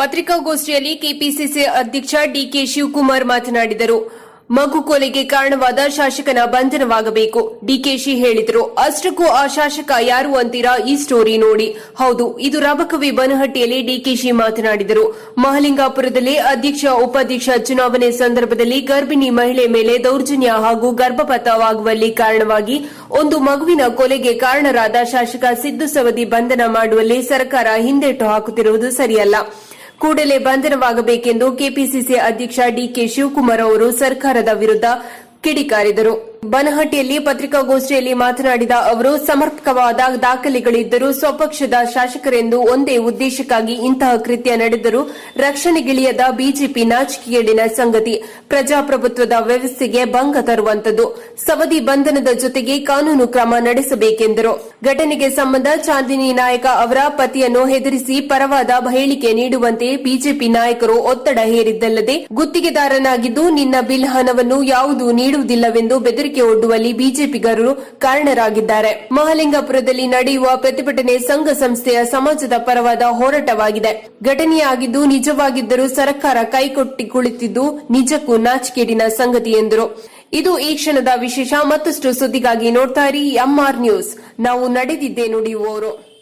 ಪತ್ರಿಕಾಗೋಷ್ಠಿಯಲ್ಲಿ ಕೆಪಿಸಿಸಿ ಅಧ್ಯಕ್ಷ ಡಿಕೆ ಶಿವಕುಮಾರ್ ಮಾತನಾಡಿದರು. ಮಗು ಕೊಲೆಗೆ ಕಾರಣವಾದ ಶಾಸಕನ ಬಂಧನವಾಗಬೇಕು. ಡಿಕೆಶಿ ಹೇಳಿದರು, ಅಷ್ಟಕ್ಕೂ ಆ ಶಾಸಕ ಯಾರು ಅಂತೀರಾ ಈ ಸ್ಟೋರಿ ನೋಡಿ. ಹೌದು, ಇದು ರಬಕವಿ ಬನಹಟ್ಟಿಯಲ್ಲಿ ಡಿಕೆಶಿ ಮಾತನಾಡಿದರು. ಮಹಲಿಂಗಾಪುರದಲ್ಲಿ ಅಧ್ಯಕ್ಷ, ಉಪಾಧ್ಯಕ್ಷ ಚುನಾವಣೆ ಸಂದರ್ಭದಲ್ಲಿ ಗರ್ಭಿಣಿ ಮಹಿಳೆ ಮೇಲೆ ದೌರ್ಜನ್ಯ ಹಾಗೂ ಗರ್ಭಪಾತವಾಗುವಲ್ಲಿ ಕಾರಣವಾಗಿ ಒಂದು ಮಗುವಿನ ಕೊಲೆಗೆ ಕಾರಣರಾದ ಶಾಸಕ ಸಿದ್ದು ಸವದಿ ಬಂಧನ ಮಾಡುವಲ್ಲಿ ಸರ್ಕಾರ ಹಿಂದೇಟು ಹಾಕುತ್ತಿರುವುದು ಸರಿಯಲ್ಲ. ಕೂಡಲೇ ಬಂಧನವಾಗಬೇಕೆಂದು ಕೆಪಿಸಿಸಿ ಅಧ್ಯಕ್ಷ ಡಿಕೆ ಶಿವಕುಮಾರ್ ಅವರು ಸರ್ಕಾರದ ವಿರುದ್ಧ ಕಿಡಿಕಾರಿದರು. ಬನಹಟ್ಟಿಯಲ್ಲಿ ಪತ್ರಿಕಾಗೋಷ್ಠಿಯಲ್ಲಿ ಮಾತನಾಡಿದ ಅವರು, ಸಮರ್ಪಕವಾದ ದಾಖಲೆಗಳಿದ್ದರೂ ಸ್ವಪಕ್ಷದ ಶಾಸಕರೆಂದು ಒಂದೇ ಉದ್ದೇಶಕ್ಕಾಗಿ ಇಂತಹ ಕೃತ್ಯ ನಡೆದರೂ ರಕ್ಷಣೆಗಿಳಿಯದ ಬಿಜೆಪಿ ನಾಚಿಕೆಗೇಡಿನ ಸಂಗತಿ ಪ್ರಜಾಪ್ರಭುತ್ವದ ವ್ಯವಸ್ಥೆಗೆ ಭಂಗ ತರುವಂತದ್ದು ಸವದಿ ಬಂಧನದ ಜೊತೆಗೆ ಕಾನೂನು ಕ್ರಮ ನಡೆಸಬೇಕೆಂದರು. ಘಟನೆಗೆ ಸಂಬಂಧ ಚಾಂದಿನಿ ನಾಯಕ ಅವರ ಪತಿಯನ್ನು ಹೆದರಿಸಿ ಪರವಾದ ಹೇಳಿಕೆ ನೀಡುವಂತೆ ಬಿಜೆಪಿ ನಾಯಕರು ಒತ್ತಡ ಹೇರಿದ್ದಲ್ಲದೆ ಗುತ್ತಿಗೆದಾರನಾಗಿದ್ದು ನಿನ್ನ ಬಿಲ್ ಹಣವನ್ನು ಯಾವುದು ನೀಡುವುದಿಲ್ಲವೆಂದು ಬೆದರಿಕೆ ಒಡ್ಡುವಲ್ಲಿ ಬಿಜೆಪಿಗರು ಕಾರಣರಾಗಿದ್ದಾರೆ. ಮಹಲಿಂಗಪುರದಲ್ಲಿ ನಡೆಯುವ ಪ್ರತಿಭಟನೆ ಸಂಘ ಸಂಸ್ಥೆಯ ಸಮಾಜದ ಪರವಾದ ಹೋರಾಟವಾಗಿದೆ. ಘಟನೆಯಾಗಿದ್ದು ನಿಜವಾಗಿದ್ದರೂ ಸರ್ಕಾರ ಕೈಕೊಟ್ಟಿ ಕುಳಿತಿದ್ದು ನಿಜಕ್ಕೂ ನಾಚಿಕೇಡಿನ ಸಂಗತಿ ಎಂದರು. ಇದು ಈ ಕ್ಷಣದ ವಿಶೇಷ ಮತ್ತಷ್ಟು ಸುದ್ದಿಗಾಗಿ ನೋಡ್ತಾ ಇರಿ ಎಂಆರ್ ನ್ಯೂಸ್. ನಾವು ನಡೆದಿದ್ದೇ ನುಡಿಯುವವರು.